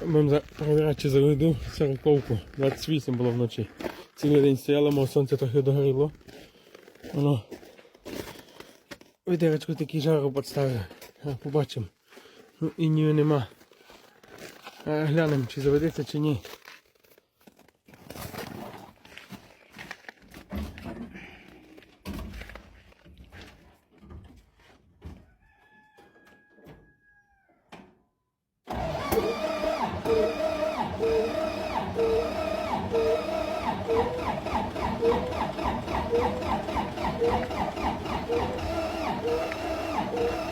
Будемо за- перевіряти, чи заведу сороковку. 28 було вночі. Цілий день стояло, мов сонце трохи догоріло. Воно. Видеречку такий жару підставив. Побачимо. Ну, і ні нема. Глянемо, чи заведеться, чи ні. Thank you.